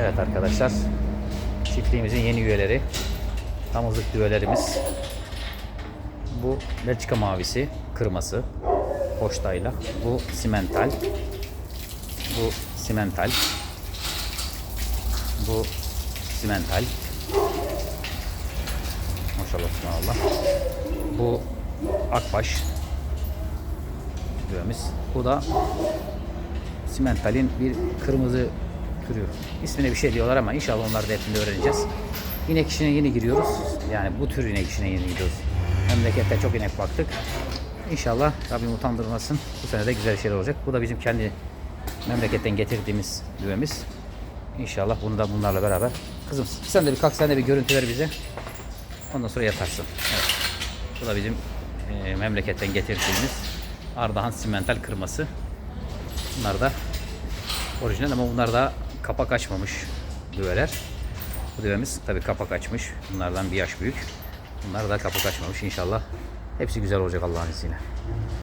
Evet arkadaşlar. Çiftliğimizin yeni üyeleri. Damızlık düvelerimiz. Bu Belçika mavisi, kırması. Hoştayla. Bu simental. Bu simental. Bu simental. Maşallah subhanallah. Bu akbaş düvemiz. Bu da simentalin bir kırmızı türü. İsmine bir şey diyorlar ama inşallah onları da hepsini öğreneceğiz. İnek işine yeni giriyoruz. Yani bu tür inek işine yeni gidiyoruz. Memlekette çok inek baktık. İnşallah Rabbim utandırmasın. Bu sene de güzel şeyler olacak. Bu da bizim kendi memleketten getirdiğimiz düvemiz. İnşallah bunu da bunlarla beraber. Kızım sen de bir kalk sen de bir görüntü ver bize. Ondan sonra yatarsın. Evet. Bu da bizim e, memleketten getirdiğimiz Ardahan simental kırması. Bunlar da orijinal ama bunlar da kapak açmamış düveler. Bu düvemiz tabii kapak açmış. Bunlardan bir yaş büyük. Bunlar da kapak açmamış inşallah. Hepsi güzel olacak Allah'ın izniyle.